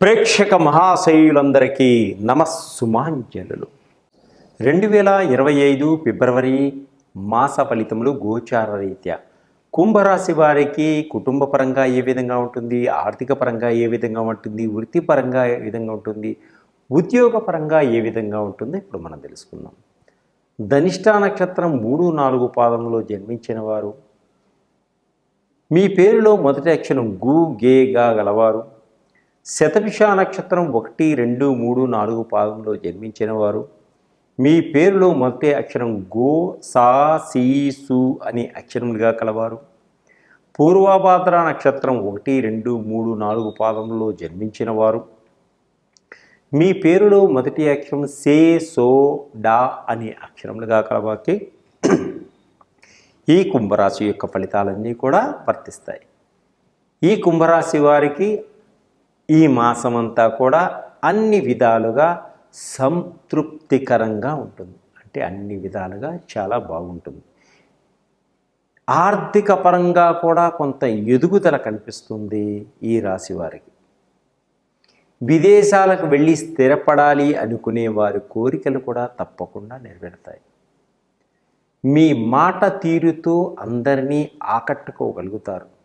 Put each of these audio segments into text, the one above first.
ప్రేక్షక మహాశయులందరికీ నమస్సుమాంజలు రెండు వేల ఇరవై ఐదు ఫిబ్రవరి మాస ఫలితములు గోచార రీత్యా. కుంభరాశి వారికి కుటుంబ పరంగా ఏ విధంగా ఉంటుంది ఆర్థిక పరంగా ఏ విధంగా ఉంటుంది వృత్తిపరంగా ఏ విధంగా ఉంటుంది ఉద్యోగపరంగా ఏ విధంగా ఉంటుందో ఇప్పుడు మనం తెలుసుకుందాం. ధనిష్టా నక్షత్రం మూడు నాలుగు పాదంలో జన్మించిన వారు మీ పేరులో మొదటి అక్షరం గు గేగా గలవారు. శతభిష నక్షత్రం ఒకటి రెండు మూడు నాలుగు పాదంలో జన్మించిన వారు మీ పేరులో మొదటి అక్షరం గో సా సీ సు అనే అక్షరములుగా కలవారు. పూర్వాభాద్ర నక్షత్రం ఒకటి రెండు మూడు నాలుగు పాదంలో జన్మించిన వారు మీ పేరులో మొదటి అక్షరం సే సో డా అనే అక్షరములుగా కలవాకి ఈ కుంభరాశి యొక్క ఫలితాలన్నీ కూడా వర్తిస్తాయి. ఈ కుంభరాశి వారికి ఈ మాసమంతా కూడా అన్ని విధాలుగా సంతృప్తికరంగా ఉంటుంది. అంటే అన్ని విధాలుగా చాలా బాగుంటుంది. ఆర్థిక పరంగా కూడా కొంత ఎదుగుదల కనిపిస్తుంది ఈ రాశి వారికి. విదేశాలకు వెళ్ళి స్థిరపడాలి అనుకునే వారి కోరికలు కూడా తప్పకుండా నెరవేరుతాయి. మీ మాట తీరుతో అందరినీ ఆకట్టుకోగలుగుతారు.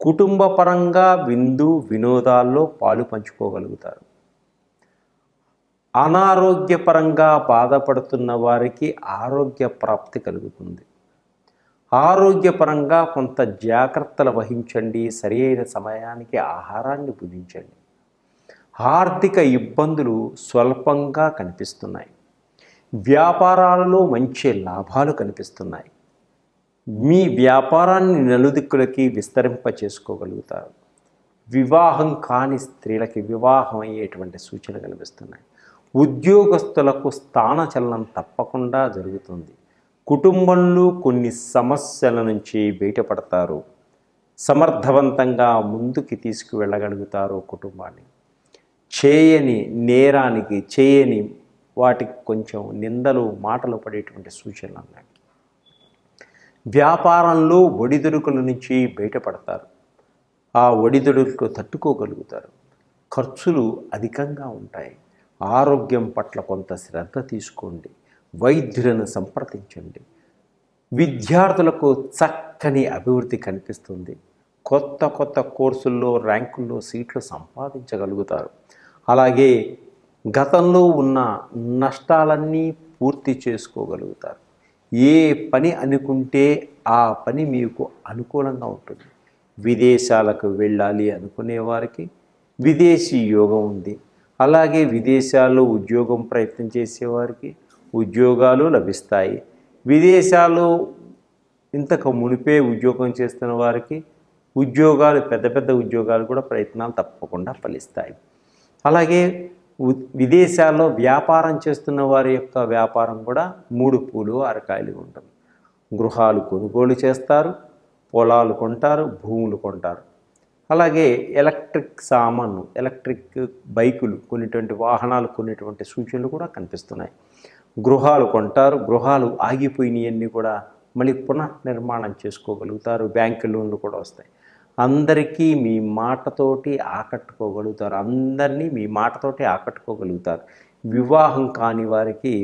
కుటుంబ పరంగా విందు వినోదాల్లో పాలు పంచుకోగలుగుతారు. అనారోగ్యపరంగా బాధపడుతున్న వారికి ఆరోగ్య ప్రాప్తి కలుగుతుంది. ఆరోగ్యపరంగా కొంత జాగ్రత్తలు వహించండి సరైన సమయానికి ఆహారాన్ని భుజించండి. ఆర్థిక ఇబ్బందులు స్వల్పంగా కనిపిస్తున్నాయి. వ్యాపారాలలో మంచి లాభాలు కనిపిస్తున్నాయి. మీ వ్యాపారాన్ని నలుదిక్కులకి విస్తరింప చేసుకోగలుగుతారు వివాహం కాని స్త్రీలకి వివాహం అయ్యేటువంటి సూచనలు కనిపిస్తున్నాయి. ఉద్యోగస్తులకు స్థానచలనం తప్పకుండా జరుగుతుంది. కుటుంబంలో కొన్ని సమస్యల నుంచి బయటపడతారు. సమర్థవంతంగా ముందుకి తీసుకువెళ్ళగలుగుతారు కుటుంబాన్ని. చేయని నేరానికి చేయని వాటికి కొంచెం నిందలు మాటలు పడేటువంటి సూచనలు ఉన్నాయి. వ్యాపారంలో ఒడిదుడుకుల నుంచి బయటపడతారు. ఆ ఒడిదుడుకు తట్టుకోగలుగుతారు. ఖర్చులు అధికంగా ఉంటాయి. ఆరోగ్యం పట్ల కొంత శ్రద్ధ తీసుకోండి. వైద్యులను సంప్రదించండి. విద్యార్థులకు చక్కని అభివృద్ధి కనిపిస్తుంది. కొత్త కొత్త కోర్సుల్లో ర్యాంకుల్లో సీట్లు సంపాదించగలుగుతారు. అలాగే గతంలో ఉన్న నష్టాలన్నీ పూర్తి చేసుకోగలుగుతారు. ఏ పని అనుకుంటే ఆ పని మీకు అనుకూలంగా ఉంటుంది. విదేశాలకు వెళ్ళాలి అనుకునే వారికి విదేశీ యోగం ఉంది. అలాగే విదేశాల్లో ఉద్యోగం ప్రయత్నం చేసేవారికి ఉద్యోగాలు లభిస్తాయి. విదేశాల్లో ఇంతకు మునిపే ఉద్యోగం చేస్తున్న వారికి ఉద్యోగాలు పెద్ద పెద్ద ఉద్యోగాలు కూడా ప్రయత్నాలు తప్పకుండా ఫలిస్తాయి. అలాగే విదేశాల్లో వ్యాపారం చేస్తున్న వారి యొక్క వ్యాపారం కూడా మూడు పూలు అరకాయలు ఉంటుంది. గృహాలు కొనుగోలు చేస్తారు పొలాలు కొంటారు భూములు కొంటారు. అలాగే ఎలక్ట్రిక్ సామాను ఎలక్ట్రిక్ బైకులు కొన్నిటువంటి వాహనాలు కొన్నిటువంటి సూచనలు కూడా కనిపిస్తున్నాయి. గృహాలు కొంటారు గృహాలు ఆగిపోయినవన్నీ కూడా మళ్ళీ పునర్నిర్మాణం చేసుకోగలుగుతారు బ్యాంకు లోన్లు కూడా వస్తాయి. అందరికీ మీ మాటతోటి ఆకట్టుకోగలుగుతారు. అందరినీ మీ మాటతోటి ఆకట్టుకోగలుగుతారు. వివాహం కాని వారికి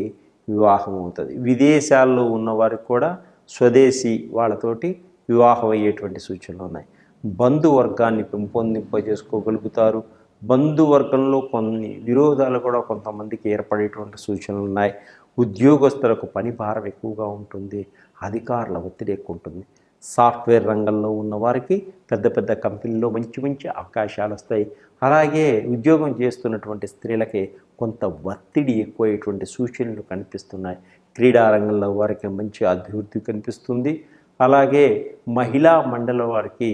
వివాహం అవుతుంది. విదేశాల్లో ఉన్న వారికి కూడా స్వదేశీ వాళ్ళతోటి వివాహం అయ్యేటువంటి సూచనలు ఉన్నాయి. బంధువర్గాన్ని పెంపొందింపజేసుకోగలుగుతారు. బంధువర్గంలో కొన్ని విరోధాలు కూడా కొంతమందికి ఏర్పడేటువంటి సూచనలు ఉన్నాయి. ఉద్యోగస్తులకు పని భారం ఎక్కువగా ఉంటుంది. అధికారుల ఒత్తిడి ఎక్కువ ఉంటుంది. సాఫ్ట్వేర్ రంగంలో ఉన్న వారికి పెద్ద పెద్ద కంపెనీల్లో మంచి మంచి అవకాశాలు వస్తాయి. అలాగే ఉద్యోగం చేస్తున్నటువంటి స్త్రీలకి కొంత ఒత్తిడి ఎక్కువయ్యేటువంటి సూచనలు కనిపిస్తున్నాయి. క్రీడా రంగంలో వారికి మంచి అభివృద్ధి కనిపిస్తుంది. అలాగే మహిళా మండల వారికి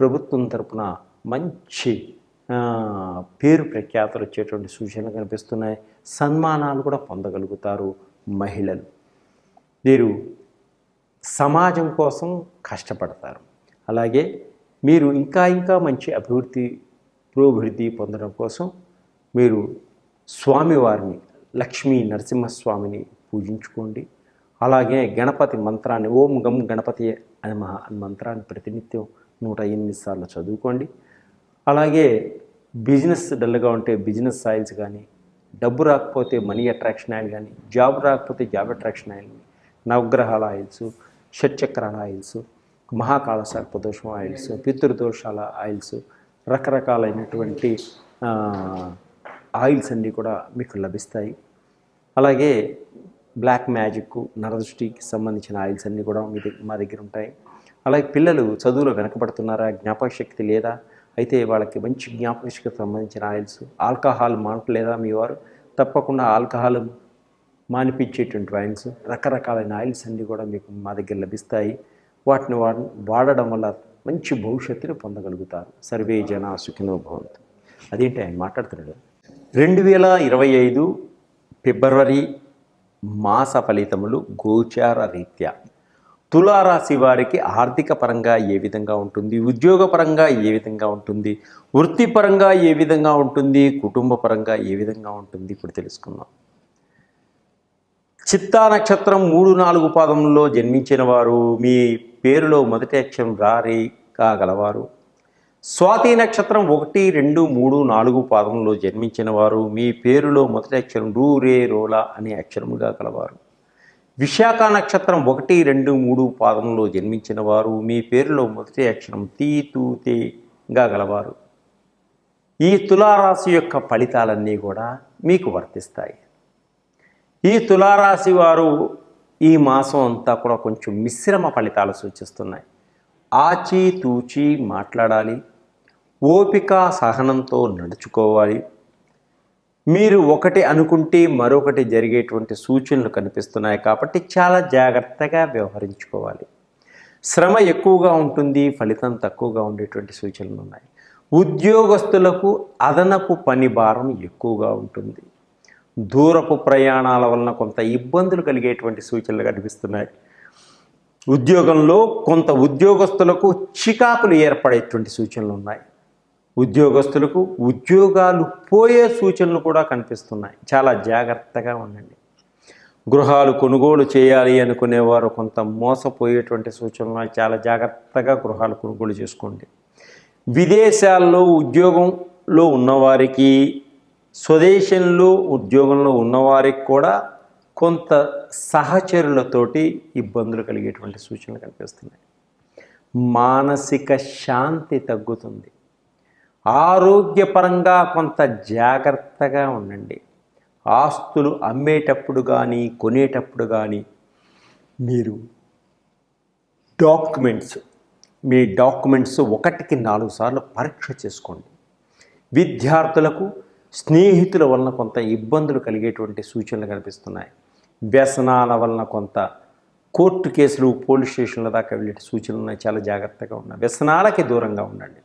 ప్రభుత్వం తరపున మంచి పేరు ప్రఖ్యాతలు వచ్చేటువంటి సూచనలు కనిపిస్తున్నాయి. సన్మానాలు కూడా పొందగలుగుతారు మహిళలు. వీరు సమాజం కోసం కష్టపడతారు. అలాగే మీరు ఇంకా ఇంకా మంచి అభివృద్ధి పురోభివృద్ధి పొందడం కోసం మీరు స్వామివారిని లక్ష్మీ నరసింహస్వామిని పూజించుకోండి. అలాగే గణపతి మంత్రాన్ని ఓం గం గణపతి అనే మహా మంత్రాన్ని ప్రతినిత్యం నూట ఎనిమిది సార్లు చదువుకోండి. అలాగే బిజినెస్ డల్గా ఉంటే బిజినెస్ ఆయిల్స్ కానీ డబ్బు రాకపోతే మనీ అట్రాక్షన్ ఆయిల్ కానీ జాబ్ రాకపోతే జాబ్ అట్రాక్షన్ ఆయిల్ నవగ్రహాల ఆయిల్స్ షట్చక్రాల ఆయిల్స్ మహాకాళ సర్పదోషం ఆయిల్స్ పితృదోషాల ఆయిల్స్ రకరకాలైనటువంటి ఆయిల్స్ అన్నీ కూడా మీకు లభిస్తాయి. అలాగే బ్లాక్ మ్యాజిక్ నరదృష్టికి సంబంధించిన ఆయిల్స్ అన్నీ కూడా మీ దగ్గర మా దగ్గర ఉంటాయి. అలాగే పిల్లలు చదువులో వెనకబడుతున్నారా జ్ఞాపకశక్తి లేదా? అయితే వాళ్ళకి మంచి జ్ఞాపకశక్తికి సంబంధించిన ఆయిల్స్ ఆల్కహాల్ మానట్లేదా మీ వారు? తప్పకుండా ఆల్కహాల్ మానిపించేటువంటి ఆయిల్స్ రకరకాలైన ఆయిల్స్ అన్నీ కూడా మీకు మా దగ్గర లభిస్తాయి. వాటిని వాడడం వల్ల మంచి భవిష్యత్తుని పొందగలుగుతారు. సర్వే జన సుఖినో భవంతు. అదేంటి ఆయన మాట్లాడుతున్నాడు? రెండు వేల ఇరవై ఐదు ఫిబ్రవరి మాస ఫలితములు గోచార రీత్యా. తులారాశి వారికి ఆర్థిక పరంగా ఏ విధంగా ఉంటుంది? ఉద్యోగపరంగా ఏ విధంగా ఉంటుంది? వృత్తిపరంగా ఏ విధంగా ఉంటుంది? కుటుంబ పరంగా ఏ విధంగా ఉంటుంది? ఇప్పుడు తెలుసుకుందాం. చిత్తా నక్షత్రం మూడు నాలుగు పాదంలో జన్మించిన వారు మీ పేరులో మొదటి అక్షరం రారి కాగలవారు. స్వాతి నక్షత్రం ఒకటి రెండు మూడు నాలుగు పాదంలో జన్మించిన వారు మీ పేరులో మొదటి అక్షరం రూ రే రోలా అనే అక్షరముగా గలవారు. విశాఖ నక్షత్రం ఒకటి రెండు మూడు పాదంలో జన్మించిన వారు మీ పేరులో మొదటి అక్షరం తీ తూ తేగా గలవారు. ఈ తులారాశి యొక్క ఫలితాలన్నీ కూడా మీకు వర్తిస్తాయి. ఈ తులారాశి వారు ఈ మాసం అంతా కూడా కొంచెం మిశ్రమ ఫలితాలు సూచిస్తున్నాయి. ఆచి తూచి మాట్లాడాలి. ఓపిక సహనంతో నడుచుకోవాలి. మీరు ఒకటి అనుకుంటే మరొకటి జరిగేటువంటి సూచనలు కనిపిస్తున్నాయి కాబట్టి చాలా జాగ్రత్తగా వ్యవహరించుకోవాలి. శ్రమ ఎక్కువగా ఉంటుంది ఫలితం తక్కువగా ఉండేటువంటి సూచనలు ఉన్నాయి. ఉద్యోగస్తులకు అదనపు పని భారం ఎక్కువగా ఉంటుంది. దూరపు ప్రయాణాల వలన కొంత ఇబ్బందులు కలిగేటువంటి సూచనలు కనిపిస్తున్నాయి. ఉద్యోగంలో కొంత ఉద్యోగస్తులకు చికాకులు ఏర్పడేటువంటి సూచనలు ఉన్నాయి. ఉద్యోగస్తులకు ఉద్యోగాలు పోయే సూచనలు కూడా కనిపిస్తున్నాయి. చాలా జాగ్రత్తగా ఉండండి. గృహాలు కొనుగోలు చేయాలి అనుకునేవారు కొంత మోసపోయేటువంటి సూచనలు చాలా జాగ్రత్తగా గృహాలు కొనుగోలు చేసుకోండి. విదేశాల్లో ఉద్యోగంలో ఉన్నవారికి స్వదేశంలో ఉద్యోగంలో ఉన్నవారికి కూడా కొంత సహచరులతోటి ఇబ్బందులు కలిగేటువంటి సూచనలు కనిపిస్తున్నాయి. మానసిక శాంతి తగ్గుతుంది. ఆరోగ్యపరంగా కొంత జాగ్రత్తగా ఉండండి. ఆస్తులు అమ్మేటప్పుడు కానీ కొనేటప్పుడు కానీ మీరు డాక్యుమెంట్స్ మీ డాక్యుమెంట్స్ ఒకటికి నాలుగు సార్లు పరీక్ష చేసుకోండి. విద్యార్థులకు స్నేహితుల వలన కొంత ఇబ్బందులు కలిగేటువంటి సూచనలు కనిపిస్తున్నాయి. వ్యసనాల వలన కొంత కోర్టు కేసులు పోలీస్ స్టేషన్ల దాకా వెళ్ళే సూచనలు ఉన్నాయి. చాలా జాగ్రత్తగా ఉన్నాయి వ్యసనాలకి దూరంగా ఉండండి.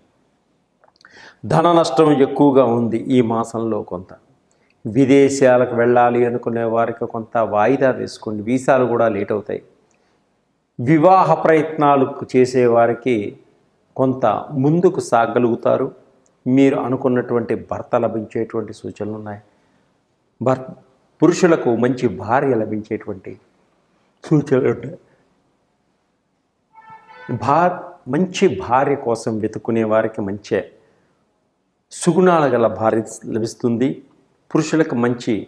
ధన నష్టం ఎక్కువగా ఉంది ఈ మాసంలో కొంత. విదేశాలకు వెళ్ళాలి అనుకునే వారికి కొంత వాయిదా వేసుకోండి. వీసాలు కూడా లేట్ అవుతాయి. వివాహ ప్రయత్నాలు చేసేవారికి కొంత ముందుకు సాగలుగుతారు. మీరు అనుకున్నటువంటి భర్త లభించేటువంటి సూచనలు ఉన్నాయి. భర్ పురుషులకు మంచి భార్య లభించేటువంటి సూచనలు ఉంటాయి. భా మంచి భార్య కోసం వెతుకునే వారికి మంచి సుగుణాల గల భార్య లభిస్తుంది. పురుషులకు మంచి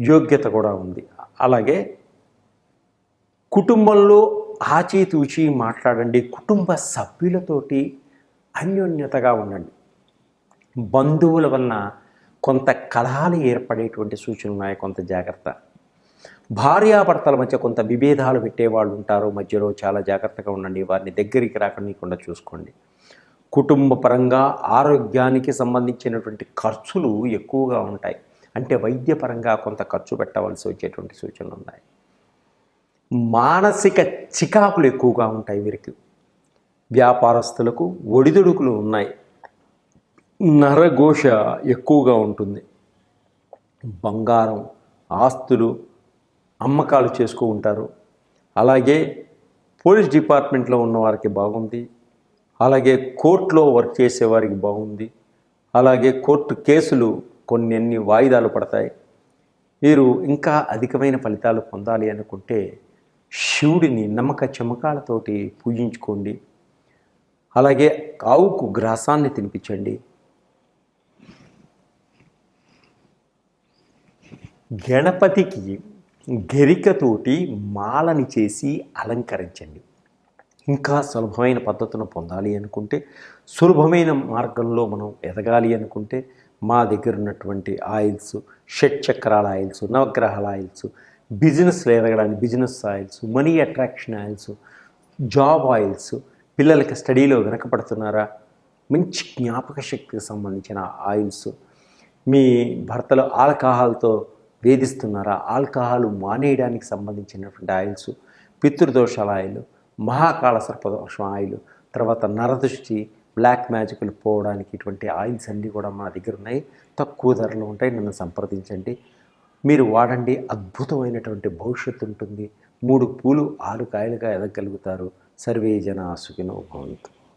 యోగ్యత కూడా ఉంది. అలాగే కుటుంబంలో ఆచితూచి మాట్లాడండి. కుటుంబ సభ్యులతోటి అన్యోన్యతగా ఉండండి. బంధువుల వలన కొంత కలహాలు ఏర్పడేటువంటి సూచనలు ఉన్నాయి కొంత జాగ్రత్త. భార్యాభర్తల మధ్య కొంత విభేదాలు పెట్టేవాళ్ళు ఉంటారు మధ్యలో చాలా జాగ్రత్తగా ఉండండి వారిని దగ్గరికి రాకుండా చూసుకోండి. కుటుంబ పరంగా ఆరోగ్యానికి సంబంధించినటువంటి ఖర్చులు ఎక్కువగా ఉంటాయి. అంటే వైద్యపరంగా కొంత ఖర్చు పెట్టవలసి వచ్చేటువంటి సూచనలు ఉన్నాయి. మానసిక చికాకులు ఎక్కువగా ఉంటాయి వీరికి. వ్యాపారస్తులకు ఒడిదుడుకులు ఉన్నాయి. నరఘోష ఎక్కువగా ఉంటుంది. బంగారం ఆస్తులు అమ్మకాలు చేసుకు ఉంటారు. అలాగే పోలీస్ డిపార్ట్మెంట్లో ఉన్నవారికి బాగుంది. అలాగే కోర్టులో వర్క్ చేసేవారికి బాగుంది. అలాగే కోర్టు కేసులు కొన్ని అన్ని వాయిదాలు పడతాయి. మీరు ఇంకా అధికమైన ఫలితాలు పొందాలి అనుకుంటే శివుడిని నమ్మక చమకాలతోటి పూజించుకోండి. అలాగే ఆవుకు గ్రాసాన్ని తినిపించండి. గణపతికి గరికతోటి మాలని చేసి అలంకరించండి. ఇంకా సులభమైన పద్ధతులను పొందాలి అనుకుంటే సులభమైన మార్గంలో మనం ఎదగాలి అనుకుంటే మా దగ్గర ఉన్నటువంటి ఆయిల్స్ షట్ చక్రాల ఆయిల్స్ నవగ్రహాల ఆయిల్స్ బిజినెస్లో ఎదగడానికి business oils money attraction oils job oils పిల్లలకి స్టడీలో వెనకపడుతున్నారా మంచి జ్ఞాపక శక్తికి సంబంధించిన ఆయిల్స్ మీ భర్తలు ఆల్కహాల్తో వేధిస్తున్నారా? ఆల్కహాల్ మానేయడానికి సంబంధించినటువంటి ఆయిల్స్ పితృదోషాల ఆయిల్ మహాకాళ సర్పదోషం ఆయిల్ తర్వాత నరదృష్టి బ్లాక్ మ్యాజిక్లు పోవడానికి ఇటువంటి ఆయిల్స్ అన్నీ కూడా మా దగ్గర ఉన్నాయి. తక్కువ ధరలో ఉంటాయి. నన్ను సంప్రదించండి. మీరు వాడండి. అద్భుతమైనటువంటి భవిష్యత్తు ఉంటుంది. మూడు పూలు ఆరు కాయలుగా ఎదగలుగుతారు సర్వే జన సుఖినో భవంతు.